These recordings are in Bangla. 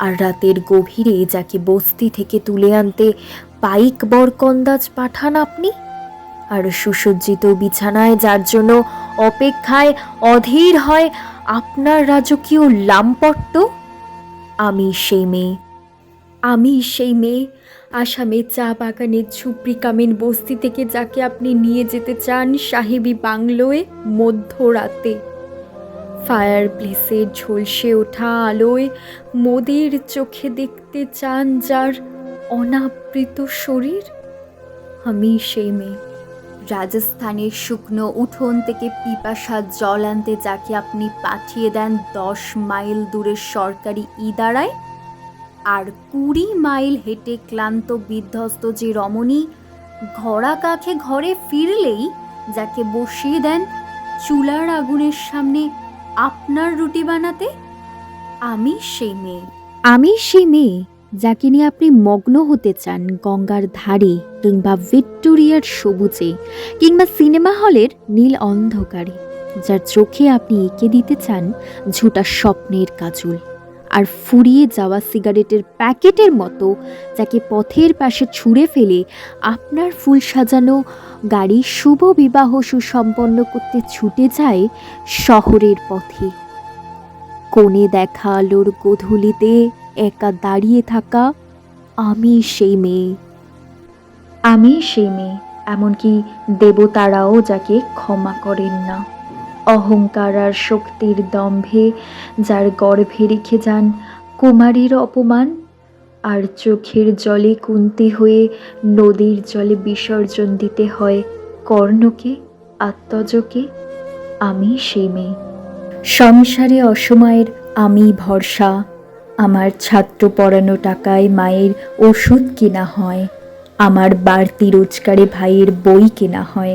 আর রাতের গভীরে যাকে বস্তি থেকে তুলে আনতে পাইক বরকন্দাজ পাঠান আপনি? আর সুসজ্জিত বিছানায় যার জন্য অপেক্ষায় অধীর হয় আপনার রাজকীয় লামপট্ট আমি সেই মেয়ে। আমি সেই মেয়ে, আসামে চা বাগানের ঝুপড়ি কামিন বস্তি থেকে যাকে আপনি নিয়ে যেতে চান সাহেবী বাংলোয় মধ্যরাতে। ফায়ার প্লেসের ঝলসে ওঠা আলোয় মোদের চোখে দেখতে চান যার অনাবৃত শরীর? আমি সেই মেয়ে। রাজস্থানের শুকনো উঠোন থেকে পিপাসার জল আনতে যাকে আপনি পাঠিয়ে দেন দশ মাইল দূরের সরকারি ইদারায়, আর কুড়ি মাইল হেঁটে ক্লান্ত বিধ্বস্ত যে রমণী ঘোড়া কাখে ঘরে ফিরলেই যাকে বসিয়ে দেন চুলার আগুনের সামনে আপনার রুটি বানাতে? আমি সেই মেয়ে। আমি সেই মেয়ে যাকে নিয়ে আপনি মগ্ন হতে চান গঙ্গার ধারে কিংবা ভিক্টোরিয়ার সবুজে কিংবা সিনেমা হলের নীল অন্ধকারে, যার চোখে আপনি এঁকে দিতে চান ঝোটা স্বপ্নের কাজল। আর ফুরিয়ে যাওয়া সিগারেটের প্যাকেটের মতো যাকে পথের পাশে ছুঁড়ে ফেলে আপনার ফুল সাজানো গাড়ি শুভ বিবাহ সুসম্পন্ন করতে ছুটে যায় শহরের পথে। কোণে দেখা আলোর গোধূলিতে একা দাঁড়িয়ে থাকা আমি সেই মেয়ে। আমি সেই মেয়ে, এমনকি দেবতারাও যাকে ক্ষমা করেন না। অহংকার আর শক্তির দম্ভে, যার গর্ভে রেখে যান কুমারীর অপমান, আর চোখের জলে কুন্তি হয়ে নদীর জলে বিসর্জন দিতে হয় কর্ণকে, আত্মজকে, আমি সেই মেয়ে। সংসারে অসময়ের আমি ভরসা, আমার ছাত্র পড়ানো টাকায় মায়ের ওষুধ কেনা হয়, আমার বাড়তি রোজগারে ভাইয়ের বই কেনা হয়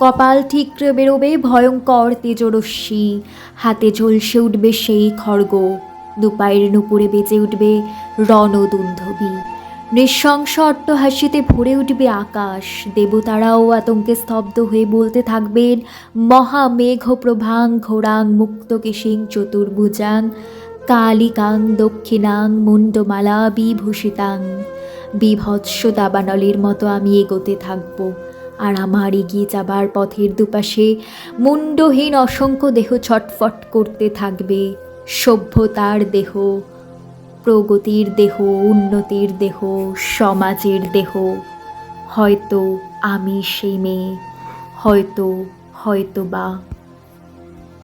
কপাল ঠিকরে বেরোবে ভয়ঙ্কর তেজরশ্মি। হাতে ঝলসে উঠবে সেই খড়গ। দুপায়ের নুপুরে বেজে উঠবে রণদুন্ধবী। নৃশংস অট্টহাসিতে ভরে উঠবে আকাশ। দেবতারাও আতঙ্কে স্তব্ধ হয়ে বলতে থাকবেন মহামেঘ প্রভাং ঘোরাং মুক্তকেশিং চতুর্ভুজাং, কালিকাং দক্ষিণাং মুন্ডমালা বিভূষিতাং। বিভৎস দাবানলের মতো আমি এগোতে থাকব। আর আমার এগিয়ে যাবার পথের দুপাশে মুন্ডহীন অসংখ্য দেহ ছটফট করতে থাকবে। সভ্যতার দেহ, প্রগতির দেহ, উন্নতির দেহ, সমাজের দেহ। হয়তো আমি সেই মেয়ে, হয়তো হয়তো বা